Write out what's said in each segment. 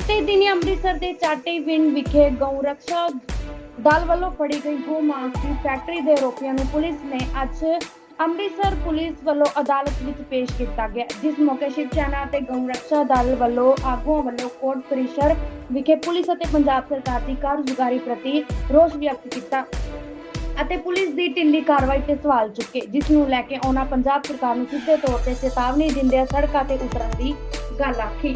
ਬੀਤੇ ਦਿਨੀ ਅੰਮ੍ਰਿਤਸਰ ਦੇ ਚਾਟੀ ਵਿੰਡ ਵਿਖੇ ਗਊ ਰੱਖਿਆ ਦਲ ਵੱਲੋਂ ਫੜੀ ਗਈ ਗਊ ਮਾਂਸ ਦੀ ਫੈਕਟਰੀ ਦੇ ਆਰੋਪੀਆਂ ਨੂੰ ਪੁਲਿਸ ਨੇ ਅੱਜ ਅੰਮ੍ਰਿਤਸਰ ਪੁਲਿਸ ਵੱਲੋਂ ਅਦਾਲਤ ਵਿੱਚ ਪੇਸ਼ ਕੀਤਾ ਗਿਆ। ਜਿਸ ਮੌਕੇ ਸ਼ਿਵ ਸੈਨਾ ਅਤੇ ਗਊ ਰੱਖਿਆ ਦਲ ਵੱਲੋਂ ਆਗੂਆਂ ਵੱਲੋਂ ਕੋਰਟ ਪਰਿਸਰ ਵਿਖੇ ਪੁਲਿਸ ਅਤੇ ਪੰਜਾਬ ਸਰਕਾਰ ਦੀ ਕਾਰਗੁਜ਼ਾਰੀ ਪ੍ਰਤੀ ਰੋਸ ਵਿਅਕਤ ਕੀਤਾ ਅਤੇ ਪੁਲਿਸ ਦੀ ਢਿੱਲੀ ਕਾਰਵਾਈ ਤੇ ਸਵਾਲ ਚੁੱਕੇ, ਜਿਸ ਨੂੰ ਲੈ ਕੇ ਉਹਨਾਂ ਪੰਜਾਬ ਸਰਕਾਰ ਨੂੰ ਸਿੱਧੇ ਤੌਰ ਤੇ ਚੇਤਾਵਨੀ ਦਿੰਦਿਆਂ ਸੜਕਾਂ ਤੇ ਉਤਰਨ ਦੀ ਗੱਲ ਆਖੀ।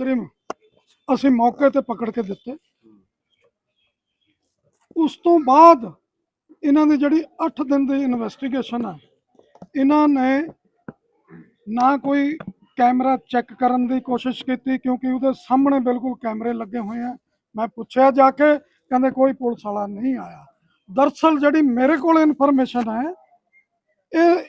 ਮੁਜਰਮ ਅਸੀਂ ਮੌਕੇ ਤੇ ਪਕੜ ਕੇ ਦਿੱਤੇ। ਉਸ ਤੋਂ ਬਾਅਦ ਇਹਨਾਂ ਦੀ ਜਿਹੜੀ 8 ਦਿਨ ਦੀ ਇਨਵੈਸਟੀਗੇਸ਼ਨ ਹੈ ਇਹਨਾਂ ਨੇ ਨਾ ਕੋਈ ਕੈਮਰਾ ਚੈੱਕ ਕਰਨ ਦੀ ਕੋਸ਼ਿਸ਼ ਕੀਤੀ ਕਿਉਂਕਿ ਉਹਦੇ ਸਾਹਮਣੇ ਬਿਲਕੁਲ ਕੈਮਰੇ ਲੱਗੇ ਹੋਏ ਆ। ਮੈਂ ਪੁੱਛਿਆ ਜਾ ਕੇ, ਕਹਿੰਦੇ ਕੋਈ ਪੁਲਿਸ ਵਾਲਾ ਨਹੀਂ ਆਇਆ। ਦਰਸਲ ਜਿਹੜੀ ਮੇਰੇ ਕੋਲ ਇਨਫੋਰਮੇਸ਼ਨ ਹੈ, ਇਹ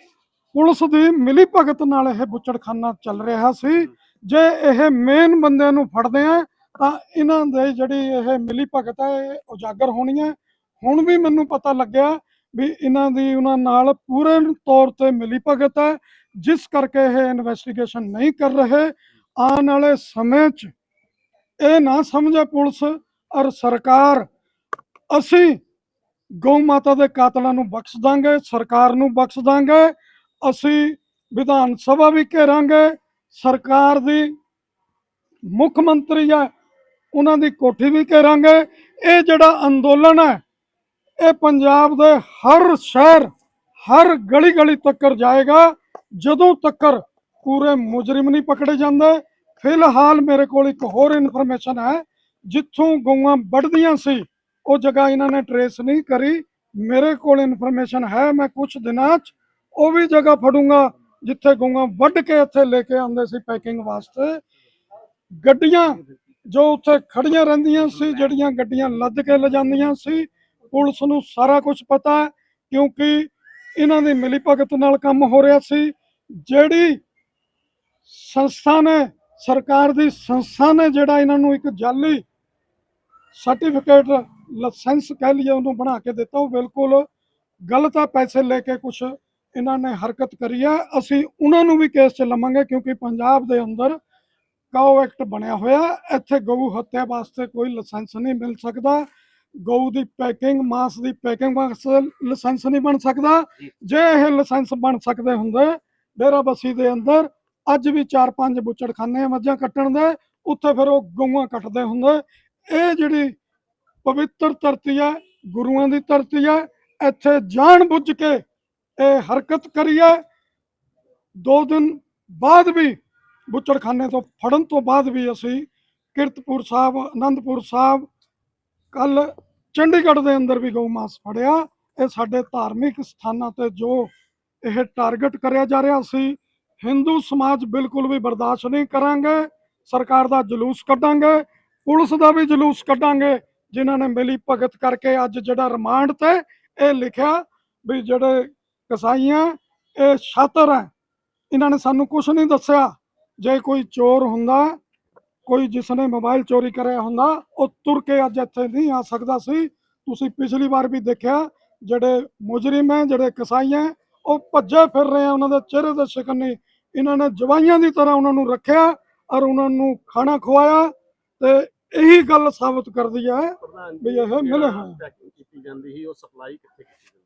ਪੁਲਿਸ ਦੀ ਮਿਲੀ ਭਗਤ ਨਾਲ ਇਹ ਬੁੱਚੜਖਾਨਾ ਚੱਲ ਰਿਹਾ ਸੀ। ਜੇ ਇਹ ਮੇਨ ਬੰਦਿਆਂ ਨੂੰ ਫੜਦੇ ਆ, ਤਾਂ ਇਹਨਾਂ ਦੇ ਜਿਹੜੀ ਇਹ ਮਿਲੀ ਭਗਤ ਹੈ ਇਹ ਉਜਾਗਰ ਹੋਣੀ ਹੈ ਹੁਣ ਵੀ ਮੈਨੂੰ ਪਤਾ ਲੱਗਿਆ ਵੀ ਇਹਨਾਂ ਦੀ ਉਹਨਾਂ ਨਾਲ ਪੂਰੇ ਤੌਰ ਤੇ ਮਿਲੀ ਭਗਤ ਹੈ ਜਿਸ ਕਰਕੇ ਇਹ ਇਨਵੈਸਟੀਗੇਸ਼ਨ ਨਹੀਂ ਕਰ ਰਹੇ। ਆਉਣ ਵਾਲੇ ਸਮੇਂ 'ਚ ਇਹ ਨਾ ਸਮਝੇ ਪੁਲਿਸ ਔਰ ਸਰਕਾਰ। ਅਸੀਂ ਗਊ ਮਾਤਾ ਦੇ ਕਾਤਲਾਂ ਨੂੰ ਬਖਸ਼ ਦਾਂਗੇ, ਸਰਕਾਰ ਨੂੰ ਬਖਸ਼ ਦਾਂਗੇ। ਅਸੀਂ ਵਿਧਾਨ ਸਭਾ ਵੀ ਘੇਰਾਂਗੇ। ਸਰਕਾਰ ਦੀ, ਮੁੱਖ ਮੰਤਰੀ ਹੈ ਉਹਨਾਂ ਦੀ ਕੋਠੀ ਵੀ ਘੇਰਾਂਗੇ। ਇਹ ਜਿਹੜਾ ਅੰਦੋਲਨ ਹੈ, ਇਹ ਪੰਜਾਬ ਦੇ ਹਰ ਸ਼ਹਿਰ, ਹਰ ਗਲੀ ਗਲੀ ਤੱਕ ਜਾਏਗਾ। ਜਦੋਂ ਤੱਕ ਪੂਰੇ ਮੁਜਰਮ ਨਹੀਂ ਪਕੜੇ ਜਾਂਦੇ। ਫਿਲਹਾਲ ਮੇਰੇ ਕੋਲ ਇੱਕ ਹੋਰ ਇਨਫੋਰਮੇਸ਼ਨ ਹੈ, ਜਿੱਥੋਂ ਗਊਆਂ ਵੱਢਦੀਆਂ ਸੀ, ਉਹ ਜਗ੍ਹਾ ਇਹਨਾਂ ਨੇ ਟਰੇਸ ਨਹੀਂ ਕਰੀ। ਮੇਰੇ ਕੋਲ ਇਨਫੋਰਮੇਸ਼ਨ ਹੈ, ਮੈਂ ਕੁਝ ਦਿਨਾਂ 'ਚ ਉਹ ਵੀ ਜਗ੍ਹਾ ਫੜੂੰਗਾ। ਜਿੱਥੇ ਗਊਆਂ ਵੱਢ ਕੇ ਇੱਥੇ ਲੈ ਕੇ ਆਉਂਦੇ ਸੀ ਪੈਕਿੰਗ ਵਾਸਤੇ, ਗੱਡੀਆਂ ਜੋ ਉੱਥੇ ਖੜੀਆਂ ਰਹਿੰਦੀਆਂ ਸੀ, ਜਿਹੜੀਆਂ ਗੱਡੀਆਂ ਲੱਦ ਕੇ ਲਿਜਾਂਦੀਆਂ ਸੀ, ਪੁਲਿਸ ਨੂੰ ਸਾਰਾ ਕੁਝ ਪਤਾ ਕਿਉਂਕਿ ਇਹਨਾਂ ਦੀ ਮਿਲੀ ਭਗਤ ਨਾਲ ਕੰਮ ਹੋ ਰਿਹਾ ਸੀ, ਜਿਹੜੀ ਸੰਸਥਾ ਨੇ, ਸਰਕਾਰ ਦੀ ਸੰਸਥਾ ਨੇ ਜਿਹੜਾ ਇਹਨਾਂ ਨੂੰ ਇੱਕ ਜਾਲੀ ਸਰਟੀਫਿਕੇਟ, ਲਾਇਸੈਂਸ ਕਹਿ ਲਈਏ ਉਹਨੂੰ ਬਣਾ ਕੇ ਦਿੱਤਾ, ਉਹ ਬਿਲਕੁਲ ਗਲਤ ਆ, ਪੈਸੇ ਲੈ ਕੇ ਕੁਝ ਇਹਨਾਂ ਨੇ ਹਰਕਤ ਕਰੀ ਹੈ। ਅਸੀਂ ਉਹਨਾਂ ਨੂੰ ਵੀ ਕੇਸ ਚ ਲਵਾਂਗੇ ਕਿਉਂਕਿ ਪੰਜਾਬ ਦੇ ਅੰਦਰ ਕਾਓ ਐਕਟ ਬਣਿਆ ਹੋਇਆ ਇੱਥੇ ਗਊ ਹੱਤਿਆ ਵਾਸਤੇ ਕੋਈ ਲਾਇਸੈਂਸ ਨਹੀਂ ਮਿਲ ਸਕਦਾ। ਗਊ ਦੀ ਪੈਕਿੰਗ ਮਾਸ ਦੀ ਪੈਕਿੰਗ ਵਾਸਤੇ ਲਾਇਸੈਂਸ ਨਹੀਂ ਬਣ ਸਕਦਾ। ਜੇ। ਇਹ ਲਾਇਸੈਂਸ ਬਣ ਸਕਦੇ ਹੁੰਦੇ ਡੇਰਾ ਬਸੀ ਦੇ ਅੰਦਰ ਅੱਜ ਵੀ 4-5 ਬੁੱਚੜਖਾਨੇ ਮੱਝਾਂ ਕੱਟਣ ਦੇ ਉੱਥੇ ਫਿਰ ਉਹ ਗਊਆਂ ਕੱਟਦੇ ਹੁੰਦੇ। ਇਹ ਜਿਹੜੀ ਪਵਿੱਤਰ ਧਰਤੀ ਹੈ ਗੁਰੂਆਂ ਦੀ ਧਰਤੀ ਹੈ ਇੱਥੇ ਜਾਣ ਬੁੱਝ ਕੇ ਇਹ ਹਰਕਤ ਕਰੀਏ, ਦੋ ਦਿਨ ਬਾਅਦ ਵੀ ਬੁੱਚੜਖਾਨੇ ਤੋਂ ਫੜਨ ਤੋਂ ਬਾਅਦ ਵੀ ਅਸੀਂ ਕਿਰਤਪੁਰ ਸਾਹਿਬ ਆਨੰਦਪੁਰ ਸਾਹਿਬ, ਕੱਲ ਚੰਡੀਗੜ੍ਹ ਦੇ ਅੰਦਰ ਵੀ ਗਊ ਮਾਸ ਫੜਿਆ। ਇਹ ਸਾਡੇ ਧਾਰਮਿਕ ਸਥਾਨਾਂ ਤੇ ਜੋ ਇਹ ਟਾਰਗੇਟ ਕਰਿਆ ਜਾ ਰਿਹਾ ਸੀ ਹਿੰਦੂ ਸਮਾਜ ਬਿਲਕੁਲ ਵੀ ਬਰਦਾਸ਼ਤ ਨਹੀਂ ਕਰਾਂਗੇ। ਸਰਕਾਰ ਦਾ ਜਲੂਸ ਕੱਢਾਂਗੇ, ਪੁਲਿਸ ਦਾ ਵੀ ਜਲੂਸ ਕੱਢਾਂਗੇ, ਜਿਨ੍ਹਾਂ ਨੇ ਮਿਲੀ ਭਗਤ ਕਰਕੇ ਅੱਜ ਜਿਹੜਾ ਰਿਮਾਂਡ ਤੇ ਇਹ ਲਿਖਿਆ ਵੀ ਜਿਹੜੇ ਕਸਾਈਆਂ, ਇਹ ਛਾਤਰ ਹੈ। ਇਹਨਾਂ ਨੇ ਸਾਨੂੰ ਕੁਝ ਨਹੀਂ ਦੱਸਿਆ। ਜੇ ਕੋਈ ਚੋਰ ਹੁੰਦਾ, ਕੋਈ ਜਿਸ ਨੇ ਮੋਬਾਈਲ ਚੋਰੀ ਕਰਿਆ ਹੁੰਦਾ, ਉਹ ਤੁਰ ਕੇ ਅੱਜ ਇੱਥੇ ਨਹੀਂ ਆ ਸਕਦਾ ਸੀ। ਤੁਸੀਂ ਪਿਛਲੀ ਵਾਰ ਵੀ ਦੇਖਿਆ, ਜਿਹੜੇ ਮੁਜਰਮ ਹੈ, ਜਿਹੜੇ ਕਸਾਈ ਹੈ, ਉਹ ਭੱਜੇ ਫਿਰ ਰਹੇ ਆ, ਉਹਨਾਂ ਦੇ ਚਿਹਰੇ ਤੇ ਸ਼ਿਕਨ ਇਹਨਾਂ ਨੇ ਜਵਾਈਆਂ ਦੀ ਤਰ੍ਹਾਂ ਉਹਨਾਂ ਨੂੰ ਰੱਖਿਆ ਔਰ ਉਹਨਾਂ ਨੂੰ ਖਾਣਾ ਖਵਾਇਆ ਤੇ ਇਹੀ ਗੱਲ ਸਾਬਤ ਕਰਦੀ ਹੈ ਵੀ ਇਹ ਮਿਲੇ ਜਿਹੜਾ ਕੀਤੀ ਜਾਂਦੀ ਸੀ, ਉਹ ਸਪਲਾਈ ਕਿੱਥੇ ਕੀਤੀ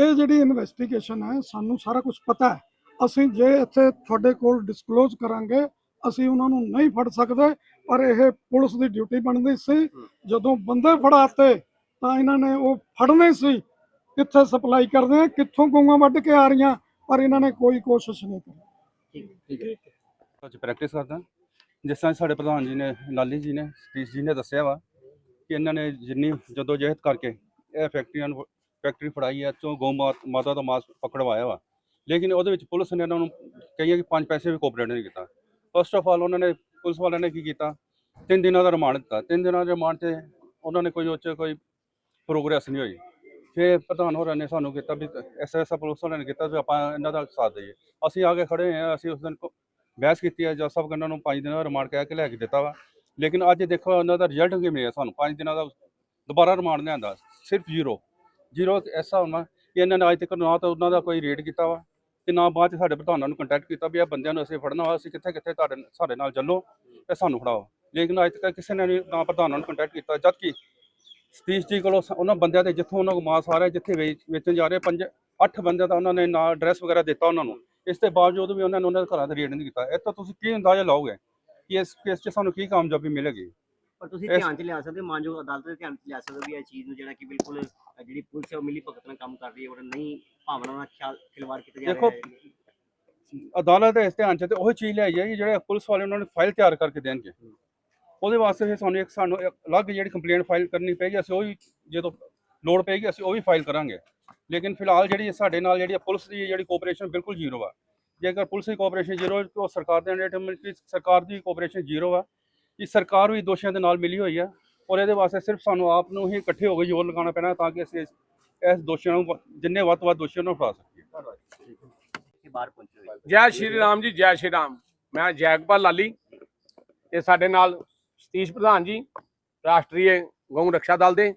ਇਹ ਜਿਹੜੀ ਇਨਵੈਸਟੀਗੇਸ਼ਨ ਹੈ ਸਾਨੂੰ ਸਾਰਾ ਕੁਝ ਪਤਾ ਹੈ। ਅਸੀਂ ਜੇ ਇੱਥੇ ਤੁਹਾਡੇ ਕੋਲ ਡਿਸਕਲੋਜ਼ ਕਰਾਂਗੇ ਅਸੀਂ ਉਹਨਾਂ ਨੂੰ ਨਹੀਂ ਫੜ ਸਕਦੇ ਪਰ ਇਹ ਪੁਲਿਸ ਦੀ ਡਿਊਟੀ ਬਣਦੀ ਸੀ। ਜਦੋਂ ਬੰਦੇ ਫੜਾਤੇ ਤਾਂ ਇਹਨਾਂ ਨੇ ਉਹ ਫੜਨੇ ਸੀ। ਕਿੱਥੇ ਸਪਲਾਈ ਕਰਦੇ ਆ ਕਿੱਥੋਂ ਗਊਆਂ ਵੱਢ ਕੇ ਆ ਰਹੀਆਂ ਪਰ ਇਹਨਾਂ ਨੇ ਕੋਈ ਕੋਸ਼ਿਸ਼ ਨਹੀਂ ਕੀਤੀ ਠੀਕ ਠੀਕ ਹੈ। ਅੱਜ ਪ੍ਰੈਕਟਿਸ ਕਰਦਾ। ਜਿਸ ਤਰ੍ਹਾਂ ਸਾਡੇ ਪ੍ਰਧਾਨ ਜੀ ਨੇ ਲਾਲੀ ਜੀ ਨੇ ਸਤੀਸ਼ ਜੀ ਨੇ ਦੱਸਿਆ ਵਾ ਕਿ ਇਹਨਾਂ ਨੇ ਜਿੰਨੀ ਜਦੋਂ ਜਹਿਦ ਕਰਕੇ ਇਹ ਫੈਕਟਰੀਆਂ ਨੂੰ ਫੈਕਟਰੀ ਫੜਾਈ ਹੈ ਚੋਂ ਗਊ ਮਾ- ਮਾਤਾ ਦਾ ਮਾਸ ਪਕੜਵਾਇਆ ਵਾ। ਲੇਕਿਨ ਉਹਦੇ ਵਿੱਚ ਪੁਲਿਸ ਨੇ ਇਹਨਾਂ ਨੂੰ ਕਹੀਆਂ ਕਿ ਪੰਜ ਪੈਸੇ ਵੀ ਕੋਆਪਰੇਟ ਨਹੀਂ ਕੀਤਾ। ਫਸਟ ਆਫ ਆਲ ਉਹਨਾਂ ਨੇ, ਪੁਲਿਸ ਵਾਲਿਆਂ ਨੇ ਕੀ ਕੀਤਾ? ਤਿੰਨ ਦਿਨਾਂ ਦਾ ਰਿਮਾਂਡ ਦਿੱਤਾ। ਤਿੰਨ ਦਿਨਾਂ ਦੇ ਰਿਮਾਂਡ ਤੇ ਉਹਨਾਂ ਨੇ ਕੋਈ ਉਹ 'ਚ ਕੋਈ ਪ੍ਰੋਗਰੈਸ ਨਹੀਂ ਹੋਈ। ਫਿਰ ਪ੍ਰਧਾਨ ਹੋਰਾਂ ਨੇ ਸਾਨੂੰ ਕੀਤਾ ਵੀ ਐਸਐਸਐ ਪੁਲਿਸ ਵਾਲਿਆਂ ਨੇ ਕੀਤਾ ਵੀ ਆਪਾਂ ਇਹਨਾਂ ਦਾ ਸਾਥ ਦੇਈਏ। ਅਸੀਂ ਆ ਕੇ ਖੜੇ ਹਾਂ, ਅਸੀਂ ਉਸ ਦਿਨ ਕੋ- ਬਹਿਸ ਕੀਤੀ ਹੈ ਜੱਜ ਸਾਹਿਬ ਕਹਿੰਦਾ ਨੂੰ ਪੰਜ ਦਿਨਾਂ ਦਾ ਰਿਮਾਂਡ ਕਹਿ ਕੇ ਲੈ ਕੇ ਦਿੱਤਾ ਵਾ। ਲੇਕਿਨ ਅੱਜ ਦੇਖੋ, ਉਹਨਾਂ ਦਾ ਰਿਜ਼ਲਟ ਕਿਵੇਂ ਮਿਲਿਆ ਸਾਨੂੰ? ਪੰਜ ਦਿਨਾਂ ਦਾ, ਦੁਬਾਰਾ ਰਿਮਾਂਡ ਲਿਆਂਦਾ, ਸਿਰਫ ਜ਼ੀਰੋ। ਜ਼ੀਰੋ ਐਸਾ ਹੋਣਾ ਕਿ ਇਹਨਾਂ ਨੇ ਅੱਜ ਤੱਕ ਨਾ ਤਾਂ ਉਹਨਾਂ ਦਾ ਕੋਈ ਰੇਡ ਕੀਤਾ ਵਾ ਤੇ ਨਾ ਬਾਅਦ ਚ ਸਾਡੇ ਪ੍ਰਧਾਨਾਂ ਨੂੰ ਕੰਟੈਕਟ ਕੀਤਾ ਵੀ ਇਹ ਬੰਦਿਆਂ ਨੂੰ ਅਸੀਂ ਫੜਨਾ ਵਾ, ਅਸੀਂ ਕਿੱਥੇ ਕਿੱਥੇ ਤੁਹਾਡੇ ਸਾਡੇ ਨਾਲ ਚੱਲੋ ਤੇ ਸਾਨੂੰ ਫੜਾਓ। ਲੇਕਿਨ ਅੱਜ ਤੱਕ ਕਿਸੇ ਨੇ ਨਹੀਂ ਨਾ ਪ੍ਰਧਾਨਾਂ ਨੂੰ ਕੰਟੈਕਟ ਕੀਤਾ ਜਦ ਕਿ ਸਤੀਸ਼ ਜੀ ਕੋਲੋਂ ਉਹਨਾਂ ਬੰਦਿਆਂ ਦੇ ਜਿੱਥੋਂ ਉਹਨਾਂ ਕੋ ਮਾਸ ਆ ਰਿਹਾ, ਜਿੱਥੇ ਵੇਚ- ਵੇਚਣ ਜਾ ਰਹੇ ਪੰਜ ਅੱਠ ਬੰਦਿਆਂ ਦਾ ਉਹਨਾਂ ਨੇ ਨਾ ਐਡਰੈਸ ਵਗੈਰਾ ਦਿੱਤਾ ਉਹਨਾਂ ਨੂੰ। ਇਸ ਦੇ ਬਾਵਜੂਦ ਵੀ ਉਹਨਾਂ ਨੇ ਉਹਨਾਂ ਦੇ ਘਰਾਂ ਤੇ ਰੇਡ ਨਹੀਂ ਕੀਤਾ। ਇਹ ਤਾਂ ਤੁਸੀਂ ਕੀ ਅੰਦਾਜ਼ਾ ਲਾਓਗੇ ਕਿ ਇਸ ਕੇਸ 'ਚ ਸਾਨੂੰ ਕੀ ਕਾਮਯਾਬੀ ਮਿਲੇਗੀ? ਪਰ ਤੁਸੀਂ ਇਸ- ਧਿਆਨ ਚ ਲਿਆ ਸਕਦੇ ਹੋ, ਮਾਨਯੋਗ ਅਦਾਲਤ ਦੇ ਧਿਆਨ ਚ ਲਿਆ ਸਕਦੇ ਹੋ ਵੀ ਇਹ ਚੀਜ਼ ਨੂੰ ਜਿਹੜਾ ਕਿ ਬਿਲਕੁਲ ਅ, ਜਿਹੜੀ ਪੁਲਿਸ ਹੈ ਉਹ ਮਿਲੀ ਭਗਤ ਨਾਲ ਕੰਮ ਕਰ ਰਹੀ ਹੈ ਔਰ ਨਹੀਂ ਭਾਵਨਾ ਨਾਲ ਖਿਆਲ ਖਿਲਵਾੜ ਕੀਤਾ ਜਾ ਦੇਖੋ, ਰਿਹਾ ਹੈ। ਅਦਾਲਤ ਦੇ ਇਸ ਧਿਆਨ 'ਚ ਤੇ ਉਹ ਚੀਜ਼ ਲਿਆਈ ਜਾਏਗੀ ਜਿਹੜੇ ਪੁਲਿਸ ਵਾਲੇ ਉਹਨਾਂ ਨੂੰ ਫਾਈਲ ਤਿਆਰ ਕਰਕੇ ਦੇਣਗੇ। ਉਹਦੇ ਵਾਸਤੇ ਫਿਰ ਸਾਨੂੰ ਇੱਕ ਸਾਨੂੰ ਇੱਕ ਅਲੱਗ ਜਿਹੜੀ ਕੰਪਲੇਂਟ ਫਾਈਲ ਕਰਨੀ ਪਏਗੀ ਅਸੀਂ ਉਹ ਵੀ ਜਦੋਂ ਲੋੜ ਪਏਗੀ ਅਸੀਂ ਉਹ ਵੀ ਫਾਈਲ ਕਰਾਂਗੇ। ਲੇਕਿਨ ਫਿਲਹਾਲ ਜਿਹੜੀ ਸਾਡੇ ਨਾਲ ਜਿਹੜੀ ਪੁਲਿਸ ਦੀ ਜਿਹੜੀ ਕੋਆਪਰੇਸ਼ਨ ਬਿਲਕੁਲ ਜ਼ੀਰੋ ਆ। ਜੇਕਰ ਪੁਲਿਸ ਦੀ ਕੋਆਪਰੇਸ਼ਨ ਜ਼ੀਰੋ ਹੈ ਤਾਂ ਸਰਕਾਰ ਦੇ ਅੰਡਰ ਸਰਕਾਰ ਦੀ ਕੋਆਪਰੇਸ਼ਨ ਜ਼ੀਰੋ ਆ। ਕਿ ਸਰਕਾਰ ਵੀ ਦੋਸ਼ੀਆਂ ਦੇ ਨਾਲ ਮਿਲੀ ਹੋਈ ਹੈ ਔਰ ਇਹਦੇ ਵਾਸਤੇ ਸਿਰਫ ਸਾਨੂੰ ਆਪ ਨੂੰ ਹੀ ਇਕੱਠੇ ਹੋ ਕੇ ਜ਼ੋਰ ਲਗਾਉਣਾ ਪੈਣਾ ਤਾਂ ਕਿ ਅਸੀਂ ਇਸ ਦੋਸ਼ੀਆਂ ਨੂੰ ਜਿੰਨੇ ਵੱਧ ਤੋਂ ਵੱਧ ਦੋਸ਼ੀਆਂ ਨੂੰ ਫੜਾ ਸਕੀਏ। ਜੈ ਸ਼੍ਰੀ ਰਾਮ ਜੀ, ਜੈ ਸ਼੍ਰੀ ਰਾਮ। ਮੈਂ ਜੈਗਪਾਲ ਲਾਲੀ ਇਹ ਸਾਡੇ ਨਾਲ ਸਤੀਸ਼ ਪ੍ਰਧਾਨ ਜੀ, ਰਾਸ਼ਟਰੀ ਗਊ ਰੱਖਿਆ ਦਲ ਦੇ।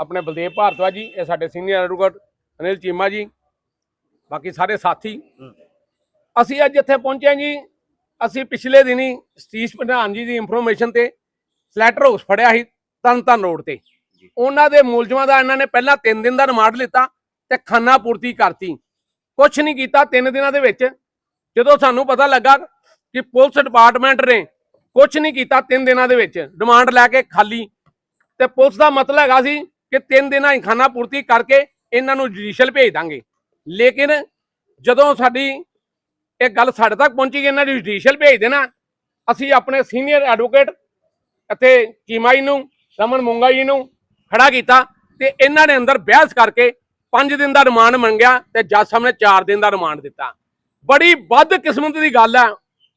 ਆਪਣੇ ਬਲਦੇਵ ਭਾਰਤਵਾ ਜੀ, ਇਹ ਸਾਡੇ ਸੀਨੀਅਰ ਐਡਵੋਕੇਟ ਅਨਿਲ ਚੀਮਾ ਜੀ, ਬਾਕੀ ਸਾਰੇ ਸਾਥੀ। ਅਸੀਂ ਅੱਜ ਇੱਥੇ ਪਹੁੰਚੇ ਜੀ ਅਸੀਂ ਪਿਛਲੇ ਦਿਨੀ ਸਤੀਸ਼ ਪ੍ਰਧਾਨ ਜੀ ਦੀ ਇਨਫੋਰਮੇਸ਼ਨ ਤੇ ਸਲੈਟਰ ਹਾਊਸ ਫੜਿਆ ਸੀ ਤਨਤਨ ਰੋਡ ਤੇ। ਉਹਨਾਂ ਦੇ ਮੁਲਜ਼ਮਾਂ ਦਾ ਇਹਨਾਂ ਨੇ ਪਹਿਲਾਂ 3 ਦਿਨ ਦਾ ਰਿਮਾਂਡ ਲਿੱਤਾ ਤੇ ਖਾਨਾ ਪੂਰਤੀ ਕਰਤੀ। ਕੁਝ ਨਹੀਂ ਕੀਤਾ 3 ਦਿਨਾਂ ਦੇ ਵਿੱਚ। ਜਦੋਂ ਸਾਨੂੰ ਪਤਾ ਲੱਗਾ ਕਿ ਪੁਲਿਸ ਡਿਪਾਰਟਮੈਂਟ ਨੇ ਕੁਝ ਨਹੀਂ ਕੀਤਾ 3 ਦਿਨਾਂ ਦੇ ਵਿੱਚ ਡਿਮਾਂਡ ਲੈ ਕੇ ਖਾਲੀ। ਤੇ ਪੁਲਿਸ ਦਾ ਮਤਲਬ ਹੈਗਾ ਸੀ ਕਿ 3 ਦਿਨਾਂ ਹੀ ਖਾਨਾ ਪੂਰਤੀ ਕਰਕੇ ਇਹਨਾਂ ਨੂੰ ਜੁਡੀਸ਼ੀਅਲ ਭੇਜ ਦਾਂਗੇ। ਲੇਕਿਨ ਜਦੋਂ ਸਾਡੀ ਇਹ ਗੱਲ ਸਾਡੇ ਤੱਕ ਪਹੁੰਚੀ ਇਹਨਾਂ ਨੂੰ ਜੁਡੀਸ਼ੀਅਲ ਭੇਜ ਦੇਣਾ। ਅਸੀਂ ਆਪਣੇ ਸੀਨੀਅਰ ਐਡਵੋਕੇਟ ਅਤੇ ਚੀਮਾਈ ਨੂੰ ਰਮਨ ਮੁੰਗਾ ਜੀ ਨੂੰ ਖੜਾ ਕੀਤਾ ਤੇ ਇਹਨਾਂ ਨੇ ਅੰਦਰ ਬਹਿਸ ਕਰਕੇ 5 ਦਿਨ ਦਾ ਰਿਮਾਂਡ ਮੰਗਿਆ ਤੇ ਜੱਜ ਸਾਹਿਬ ਨੇ 4 ਦਿਨ ਦਾ ਰਿਮਾਂਡ ਦਿੱਤਾ। ਬੜੀ ਵੱਧ ਕਿਸਮਤ ਦੀ ਗੱਲ ਹੈ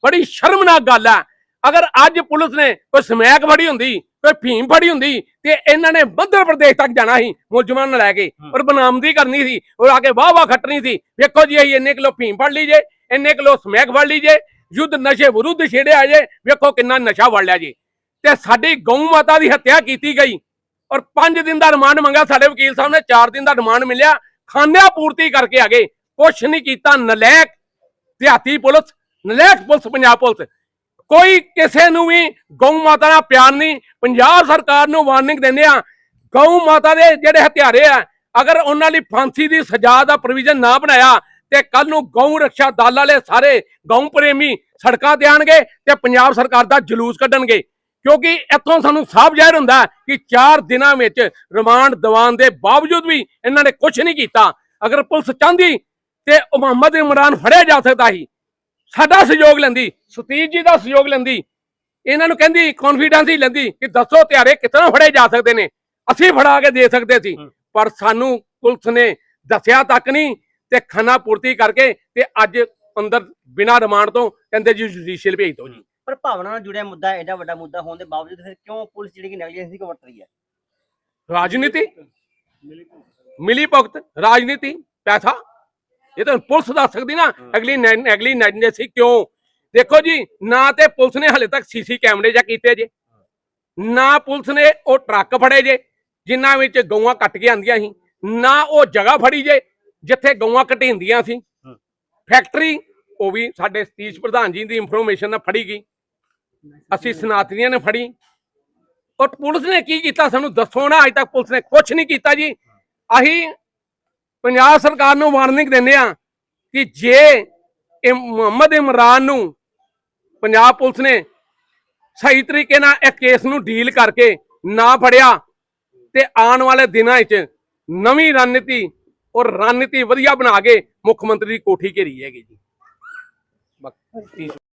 ਬੜੀ ਸ਼ਰਮਨਾਕ ਗੱਲ ਹੈ। ਅਗਰ ਅੱਜ ਪੁਲਿਸ ਨੇ ਕੋਈ ਸਮੈਕ ਫੜੀ ਹੁੰਦੀ ਕੋਈ ਫੀਮ ਫੜੀ ਹੁੰਦੀ ਤੇ ਇਹਨਾਂ ਨੇ ਮੱਧ ਪ੍ਰਦੇਸ਼ ਤੱਕ ਜਾਣਾ ਸੀ ਮੁਲਜ਼ਮਾਂ ਨੂੰ ਲੈ ਕੇ। ਔਰ ਬਨਾਮਦੀ ਕਰਨੀ ਸੀ ਔਰ ਆ ਕੇ ਵਾਹ ਵਾਹ ਖੱਟਣੀ ਸੀ। ਵੇਖੋ ਜੀ ਅਸੀਂ ਇੰਨੇ ਕਿਲੋ ਫੀਮ ਫੜ ਲਈ ਜੇ। ਇੰਨੇ ਕਿਲੋ ਸਮੈਕ ਫੜ ਲਈ ਜੇ ਯੁੱਧ ਨਸ਼ੇ ਵਿਰੁੱਧ ਛੇੜਿਆ ਜੇ, ਵੇਖੋ ਕਿੰਨਾ ਨਸ਼ਾ ਵੜ ਲਿਆ ਜੀ। ਤੇ ਸਾਡੀ ਗਊ ਮਾਤਾ ਦੀ ਹੱਤਿਆ ਕੀਤੀ ਗਈ ਔਰ 5 ਦਿਨ ਦਾ ਰਿਮਾਂਡ ਮੰਗਾ ਸਾਡੇ ਵਕੀਲ ਸਾਹਿਬ ਨੇ 4 ਦਿਨ ਦਾ ਰਿਮਾਂਡ ਮਿਲਿਆ, ਖਾਨਿਆ ਪੂਰਤੀ ਕਰਕੇ ਆ ਗਏ। ਕੁਛ ਨਹੀਂ ਕੀਤਾ ਨਲੈਕ ਦਿਹਾਤੀ ਪੁਲਿਸ ਨਲੈਕ ਪੁਲਿਸ, ਪੰਜਾਬ ਪੁਲਿਸ। ਕੋਈ ਕਿਸੇ ਨੂੰ ਵੀ ਗਊ ਮਾਤਾ ਨਾਲ ਪਿਆਰ ਨਹੀਂ। ਪੰਜਾਬ ਸਰਕਾਰ ਨੂੰ ਵਾਰਨਿੰਗ ਦਿੰਦੇ ਆ ਗਊ ਮਾਤਾ ਦੇ ਜਿਹੜੇ ਹਥਿਆਰੇ ਆ, ਅਗਰ ਉਹਨਾਂ ਲਈ ਫਾਂਸੀ ਦੀ ਸਜ਼ਾ ਦਾ ਪ੍ਰੋਵੀਜ਼ਨ ਨਾ ਬਣਾਇਆ ਤੇ ਕੱਲ ਨੂੰ ਗਊ ਰੱਖਿਆ ਦਲ ਵਾਲੇ ਸਾਰੇ ਗਊ ਪ੍ਰੇਮੀ ਸੜਕਾਂ ਤੇ ਆਣਗੇ ਤੇ ਪੰਜਾਬ ਸਰਕਾਰ ਦਾ ਜਲੂਸ ਕੱਢਣਗੇ। ਕਿਉਂਕਿ ਇੱਥੋਂ ਸਾਨੂੰ ਸਾਫ਼ ਜ਼ਾਹਿਰ ਹੁੰਦਾ ਕਿ 4 ਦਿਨਾਂ ਵਿੱਚ ਰਿਮਾਂਡ ਦਿਵਾਉਣ ਦੇ ਬਾਵਜੂਦ ਵੀ ਇਹਨਾਂ ਨੇ ਕੁਝ ਨਹੀਂ ਕੀਤਾ। ਅਗਰ ਪੁਲਿਸ ਚਾਹੁੰਦੀ ਤੇ ਉਹ ਮੁਹੰਮਦ ਇਮਰਾਨ ਫੜਿਆ ਜਾ ਸਕਦਾ ਸੀ ਸਾਡਾ ਸਹਿਯੋਗ ਲੈਂਦੀ ਸਤੀਸ਼ ਜੀ ਦਾ ਸਹਿਯੋਗ ਲੈਂਦੀ ਇਹਨਾਂ ਨੂੰ ਕਹਿੰਦੀ ਕੌਨਫੀਡੈਂਸ ਹੀ ਲੈਂਦੀ ਕਿ ਦੱਸੋ ਤਿਆਰੇ ਕਿਤਨਾ ਫੜੇ ਜਾ ਸਕਦੇ ਨੇ। ਅਸੀਂ ਫੜਾ ਕੇ ਦੇ ਸਕਦੇ ਸੀ ਪਰ ਸਾਨੂੰ ਪੁਲਿਸ ਨੇ ਦੱਸਿਆ ਤੱਕ ਨਹੀਂ ਤੇ ਖਾਨਾ ਪੂਰਤੀ ਕਰਕੇ ਤੇ ਅੱਜ ਅੰਦਰ ਬਿਨਾਂ ਰਿਮਾਂਡ ਤੋਂ ਕਹਿੰਦੇ ਜੀ ਜੁਡੀਸ਼ੀਅਲ ਭੇਜ ਦਿਓ ਜੀ। ਪਰ ਭਾਵਨਾ ਨਾਲ ਜੁੜਿਆ ਮੁੱਦਾ ਐਡਾ ਵੱਡਾ ਮੁੱਦਾ ਹੋਣ ਦੇ ਬਾਵਜੂਦ ਫਿਰ ਕਿਉਂ ਪੁਲਿਸ ਜਿਹੜੀ ਕਿ ਨੈਗਲੀਜੈਂਸੀ ਕੋ ਵਰਤ ਰਹੀ ਹੈ? ਰਾਜਨੀਤੀ? ਮਿਲੀ ਭੁਗਤ ਰਾਜਨੀਤੀ ਪੈਸਾ। ਇਹ ਤਾਂ ਪੁਲਿਸ ਦੱਸ ਸਕਦੀ ਨਾ ਅਗਲੀ ਨੈ- ਅਗਲੀ ਨੈਗਲੀਜੈਂਸੀ ਕਿਉਂ? ਦੇਖੋ ਜੀ ਨਾ ਤੇ ਪੁਲਿਸ ਨੇ ਹਲੇ ਤੱਕ ਸੀਸੀ ਕੈਮਰੇ ਜਾਂ ਕੀਤੇ ਜੇ। ਨਾ ਪੁਲਿਸ ਨੇ ਉਹ ਟਰੱਕ ਫੜੇ ਜੇ ਜਿਨ੍ਹਾਂ ਵਿੱਚ ਗਊਆਂ ਕੱਟ ਕੇ ਆਂਦੀਆਂ ਸੀ। ਨਾ ਉਹ ਜਗ੍ਹਾ ਫੜੀ ਜੇ। ਜਿੱਥੇ ਗਊਆਂ ਘਟੀਂਦੀਆਂ ਸੀ। ਫੈਕਟਰੀ ਉਹ ਵੀ ਸਾਡੇ ਸਤੀਸ਼ ਪ੍ਰਧਾਨ ਜੀ ਦੀ ਇਨਫੋਰਮੇਸ਼ਨ ਨਾਲ ਫੜੀ ਗਈ। ਅਸੀਂ ਸਨਾਤਨੀਆਂ ਨੇ ਫੜੀ। ਔਰ ਪੁਲਿਸ ਨੇ ਕੀ ਕੀਤਾ ਸਾਨੂੰ ਦੱਸੋ ਨਾ ਅਜ ਤੱਕ ਪੁਲਿਸ ਨੇ ਕੁਝ ਨਹੀਂ ਕੀਤਾ ਜੀ। ਅਸੀਂ ਪੰਜਾਬ ਸਰਕਾਰ ਨੂੰ ਵਾਰਨਿੰਗ ਦਿੰਦੇ ਆ ਕਿ ਜੇ ਇਹ ਮੁਹੰਮਦ ਇਮਰਾਨ ਨੂੰ ਪੰਜਾਬ ਪੁਲਿਸ ਨੇ ਸਹੀ ਤਰੀਕੇ ਨਾਲ ਇਹ ਕੇਸ ਨੂੰ ਡੀਲ ਕਰਕੇ ਨਾ ਫੜਿਆ ਤੇ ਆਉਣ ਵਾਲੇ ਦਿਨਾਂ ਵਿੱਚ ਨਵੀਂ ਰਣਨੀਤੀ ਔਰ ਰਣਨੀਤੀ ਵਧੀਆ ਬਣਾ ਕੇ ਮੁੱਖ ਮੰਤਰੀ ਦੀ ਕੋਠੀ ਘੇਰੀ ਹੈਗੀ ਜੀ। ਬਾਕੀ